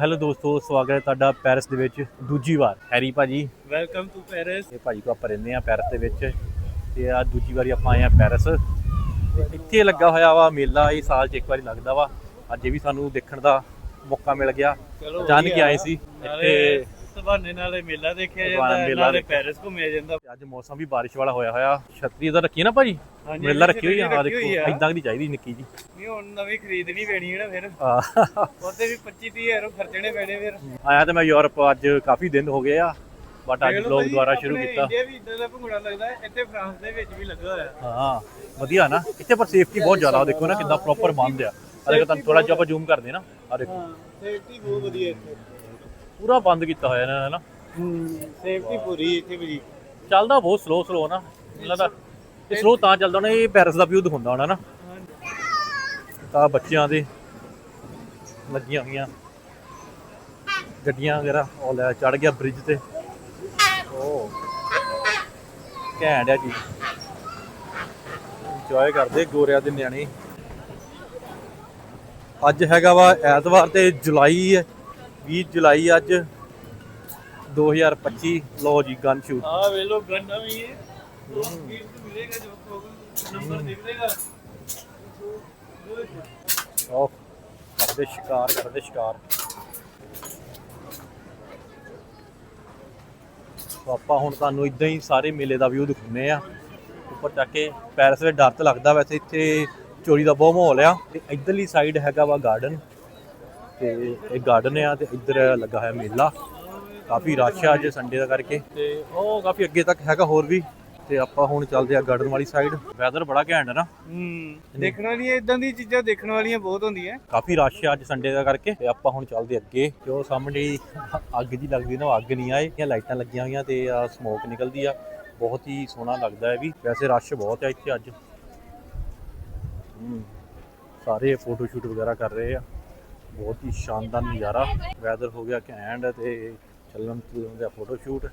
Hello ਦੋਸਤੋ ਸਵਾਗਤ ਹੈ ਤੁਹਾਡਾ ਪੈਰਿਸ ਦੇ ਵਿੱਚ ਦੂਜੀ ਵਾਰ। ਹੈਰੀ ਭਾਜੀ। ਵੈਲਕਮ ਟੂ ਪੈਰਿਸ ਇਹ ਭਾਜੀ ਕੋ ਆਪਾਂ ਰਹਿੰਦੇ ਆ ਪੈਰਿਸ ਦੇ ਵਿੱਚ। ਤੇ ਆ ਦੂਜੀ ਵਾਰੀ ਆਪਾਂ ਆਏ ਆ ਪੈਰਿਸ। ਇੱਥੇ ਲੱਗਾ ਹੋਇਆ ਵਾ ਮੇਲਾ ਇਹ ਸਾਲ 'ਚ ਇੱਕ ਵਾਰੀ ਲੱਗਦਾ ਵਾ। ਅੱਜ ਇਹ ਵੀ ਸਾਨੂੰ ਦੇਖਣ ਦਾ ਮੌਕਾ ਮਿਲ ਗਿਆ। ਜਾਣ ਕੇ। ਆਏ ਸੀ। ਨਾਲੇ ਸਵਾਨੇ ਨਾਲੇ ਮੇਲਾ ਦੇਖਿਆ ਜਾਂਦਾ ਮੇਲਾ ਨਾਲੇ। ਪੈਰਿਸ ਘੁੰਮਿਆ ਜਾਂਦਾ। ਅੱਜ ਮੌਸਮ ਵੀ ਬਾਰਿਸ਼ ਵਾਲਾ ਹੋਇਆ ਹੋਇਆ। ਛਤਰੀ ਤਾਂ ਰੱਖੀ ਹੈ ਨਾ ਭਾਜੀ? ਮੇਲਾ ਰੱਖੀ ਹੋਈ ਆ। ਦੇਖੋ। ਇਦਾਂ ਦੀ ਚਾਹੀਦੀ ਨਿੱਕੀ ਜੀ। ਨਹੀਂ ਹੁਣ ਨਵੀਂ ਖਰੀਦਣੀ ਪੈਣੀ ਹੈ ਨਾ ਫਿਰ। ਉਹਦੇ ਵੀ 25 30 ਹਜ਼ਾਰ ਖਰਚਣੇ ਪੈਣੇ ਫਿਰ। ਆਇਆ ਤੇ ਮੈਂ ਯੂਰਪ ਅੱਜ ਕਾਫੀ ਦਿਨ ਹੋ ਗਏ ਆ। ਬਟ ਅੱਜ ਲੋਕ ਦੁਬਾਰਾ ਸ਼ੁਰੂ ਕੀਤਾ। ਇੰਡੀਆ ਵੀ ਇਦਾਂ ਦਾ ਭੰਗੜਾ ਲੱਗਦਾ ਹੈ, ਇੱਥੇ ਫਰਾਂਸ ਦੇ ਵਿੱਚ ਵੀ ਲੱਗਾ ਹੋਇਆ। ਹਾਂ ਵਧੀਆ ਨਾ। ਇੱਥੇ ਪਰ ਸੇਫਟੀ ਬਹੁਤ ਜ਼ਿਆਦਾ ਦੇਖੋ ਨਾ ਕਿੰਨਾ ਪ੍ਰੋਪਰ ਬੰਦ ਆ। ਦੇਖੋ ਤੁਹਾਨੂੰ ਥੋੜਾ ਜਿਹਾ ਆਪਾਂ ਜ਼ੂਮ ਕਰਦੇ ਨਾ। ਆ ਦੇਖੋ। ਹਾਂ ਸੇਫਟੀ ਬਹੁਤ ਵਧੀਆ ਇੱਥੇ। ਪੂਰਾ ਬੰਦ ਕੀਤਾ ਹੋਇਆ ਇਹਨਾਂ ਨੇ ਸੇਫਟੀ ਪੂਰੀ ਇੱਥੇ ਵੀ ਚੱਲਦਾ ਬਹੁਤ ਸਲੋ ਸਲੋ ਨਾ ਲੱਗਦਾ ਇਹ ਸਲੋ ਤਾਂ ਚੱਲਦਾ ਹੋਣਾ ਇਹ ਪੈਰਿਸ ਦਾ ਵਿਊ ਦਿਖਾਉਂਦਾ ਹੋਣਾ ਨਾ। ਤਾਂ ਬੱਚਿਆਂ ਦੇ ਲੱਗੀਆਂ ਹੋਈਆਂ। ਗੱਡੀਆਂ ਵਗੈਰਾ ਉਹ ਲੈ ਚੜ ਗਿਆ ਬ੍ਰਿਜ ਤੇ। ਉਹ ਘੈਂਟ ਆ ਜੀ। ਇੰਜੋਏ ਕਰਦੇ ਗੋਰਿਆਂ ਦੇ ਨਿਆਣੇ। ਅੱਜ ਹੈਗਾ ਵਾ ਐਤਵਾਰ ਤੇ ਜੁਲਾਈ ਹੈ। 20 ਜੁਲਾਈ ਅੱਜ 2025 ਲੋ ਜੀ ਗਨ ਸ਼ੂਟ ਆ ਵੇ ਲੋ ਗੰਨਾ ਵੀ ਹੈ। ਉਹ ਸਪੀਡ ਤੇ ਮਿਲੇਗਾ ਜੋ ਪ੍ਰੋਗਰਾਮ ਨੰਬਰ ਨਿਕਲੇਗਾ ਉਹ ਕਰਦੇ ਸ਼ਿਕਾਰ ਕਰਦੇ ਸ਼ਿਕਾਰ। ਆਪਾਂ ਹੁਣ ਤੁਹਾਨੂੰ ਇਦਾਂ ਹੀ ਸਾਰੇ ਮੇਲੇ ਦਾ ਵਿਊ ਦਿਖਾਉਂਦੇ ਆ ਉੱਪਰ ਜਾ ਕੇ ਪੈਰਿਸ ਵਿੱਚ ਡਰ ਤਾਂ ਲੱਗਦਾ ਵੈਸੇ ਇੱਥੇ ਚੋਰੀ ਦਾ ਬਹੁਤ ਮਾਹੌਲ ਆ। ਤੇ ਇਧਰਲੀ ਸਾਈਡ ਹੈਗਾ ਵਾ ਗਾਰਡਨ ਤੇ ਇਹ ਗਾਰਡਨ ਆ ਤੇ ਇੱਧਰ ਲੱਗਾ ਹੋਇਆ ਮੇਲਾ। ਕਾਫੀ ਰਸ਼ ਆ ਅੱਜ ਸੰਡੇ ਦਾ ਕਰਕੇ। ਤੇ ਉਹ ਕਾਫੀ ਅੱਗੇ ਤੱਕ ਹੈਗਾ ਹੋਰ ਵੀ। ਤੇ ਆਪਾਂ ਹੁਣ ਚੱਲਦੇ ਆ ਗਾਰਡਨ ਵਾਲੀ ਸਾਈਡ ਵੈਦਰ ਬੜਾ ਘੈਂਟ ਹੈ ਨਾ। ਹੂੰ ਦੇਖਣ ਵਾਲੀਆਂ ਇਦਾਂ ਦੀ ਚੀਜ਼ਾਂ ਦੇਖਣ ਵਾਲੀਆਂ ਬਹੁਤ ਹੁੰਦੀਆਂ। ਕਾਫੀ ਰਸ਼ ਆ ਅੱਜ ਸੰਡੇ ਦਾ ਕਰਕੇ ਤੇ ਆਪਾਂ ਹੁਣ ਚੱਲਦੇ ਅੱਗੇ। ਤੇ ਉਹ ਸਾਹਮਣੇ ਹੀ ਅੱਗ ਜੀ ਲੱਗਦੀ ਨਾ ਉਹ ਅੱਗ ਨਹੀਂ ਆਏ। ਇਹ ਲਾਈਟਾਂ ਲੱਗੀਆਂ ਹੋਈਆਂ ਤੇ ਆ ਸਮੋਕ ਨਿਕਲਦੀ ਆ। ਬਹੁਤ ਹੀ ਸੋਹਣਾ ਲੱਗਦਾ ਹੈ ਵੀ। ਵੈਸੇ ਰਸ਼ ਬਹੁਤ ਆ ਇੱਥੇ ਅੱਜ। ਹੂੰ ਸਾਰੇ ਫੋਟੋ ਸ਼ੂਟ ਵਗੈਰਾ ਕਰ ਰਹੇ ਆ। ਬਹੁਤ ਹੀ ਸ਼ਾਨਦਾਰ ਨਜ਼ਾਰਾ ਵੈਦਰ ਹੋ ਗਿਆ ਘੈਂਟ ਤੇ ਚੱਲਣ ਚੱਲਣ ਦਾ ਫੋਟੋ ਸ਼ੂਟ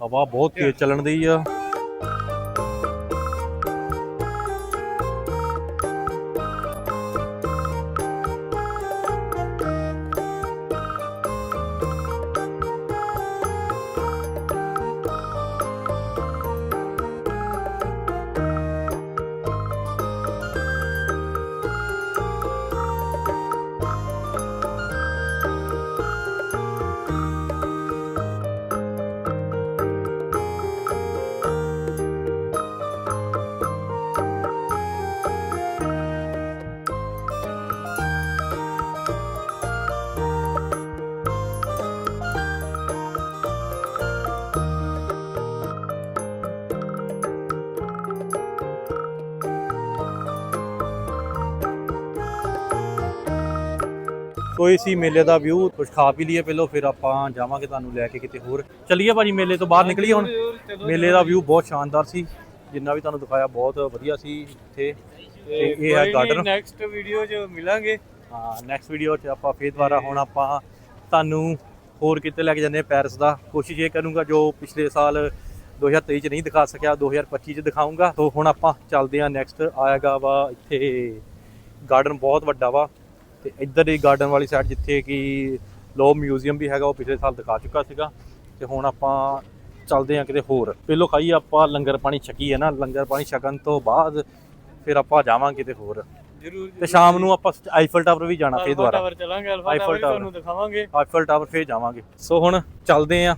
ਹਵਾ ਬਹੁਤ ਤੇਜ਼ ਚੱਲਣ ਦੀ ਆ। ਇਹ ਸੀ ਮੇਲੇ ਦਾ ਵਿਊ ਕੁਝ ਖਾ ਪੀ ਲਈਏ ਪਹਿਲਾਂ ਫਿਰ ਆਪਾਂ ਜਾਵਾਂਗੇ ਤੁਹਾਨੂੰ ਲੈ ਕੇ ਕਿਤੇ ਹੋਰ। ਚੱਲੀਏ ਭਾਜੀ ਮੇਲੇ ਤੋਂ ਬਾਹਰ ਨਿਕਲੀਏ ਹੁਣ। ਮੇਲੇ ਦਾ ਵਿਊ ਬਹੁਤ ਸ਼ਾਨਦਾਰ ਸੀ ਜਿੰਨਾ ਵੀ ਤੁਹਾਨੂੰ ਦਿਖਾਇਆ ਬਹੁਤ ਵਧੀਆ ਸੀ ਇੱਥੇ। ਤੇ ਇਹ ਹੈ ਗਾਰਡਨ ਨੈਕਸਟ ਵੀਡੀਓ 'ਚ ਮਿਲਾਂਗੇ। ਹਾਂ ਨੈਕਸਟ ਵੀਡੀਓ 'ਚ ਆਪਾਂ ਫੇਰ ਦੁਬਾਰਾ ਹੁਣ ਆਪਾਂ ਤੁਹਾਨੂੰ ਹੋਰ ਕਿਤੇ ਲੈ ਕੇ ਜਾਂਦੇ ਪੈਰਿਸ ਦਾ। ਕੋਸ਼ਿਸ਼ ਇਹ ਕਰੂੰਗਾ ਜੋ ਪਿਛਲੇ ਸਾਲ 2023 ਚ ਨਹੀਂ ਦਿਖਾ ਸਕਿਆ 2025 ਚ ਦਿਖਾਉਂਗਾ ਤੋਂ ਹੁਣ ਆਪਾਂ ਚੱਲਦੇ ਹਾਂ ਨੈਕਸਟ ਆਏਗਾ ਵਾ ਇੱਥੇ। ਗਾਰਡਨ ਬਹੁਤ ਵੱਡਾ ਵਾ। ਤੇ ਇੱਧਰ ਹੀ ਗਾਰਡਨ ਵਾਲੀ ਸਾਈਡ ਜਿੱਥੇ ਕਿ ਲੋ ਮਿਊਜ਼ੀਅਮ ਵੀ ਹੈਗਾ ਉਹ ਪਿਛਲੇ ਸਾਲ ਦਿਖਾ ਚੁੱਕਾ ਸੀਗਾ। ਤੇ ਹੁਣ ਆਪਾਂ ਚੱਲਦੇ ਹਾਂ ਕਿਤੇ ਹੋਰ। ਪਹਿਲੋਂ ਖਾਈ ਆਪਾਂ ਲੰਗਰ ਪਾਣੀ ਛਕੀ ਹੈ ਨਾ ਲੰਗਰ ਪਾਣੀ ਛਕਣ ਤੋਂ ਬਾਅਦ ਫਿਰ ਆਪਾਂ ਜਾਵਾਂਗੇ ਕਿਤੇ ਹੋਰ। ਜਰੂਰ ਤੇ ਸ਼ਾਮ ਨੂੰ ਆਪਾਂ ਆਈਫਲ ਟਾਵਰ ਵੀ ਜਾਣਾ ਫੇਰ ਦੁਬਾਰਾ। ਟਾਵਰ ਚਲਾਂਗੇ ਆਈਫਲ ਟਾਵਰ ਟਾਵਰ। ਤੁਹਾਨੂੰ ਦਿਖਾਵਾਂਗੇ। ਆਈਫਲ ਟਾਵਰ ਫੇਰ ਜਾਵਾਂਗੇ। ਸੋ ਹੁਣ ਚੱਲਦੇ ਆਂ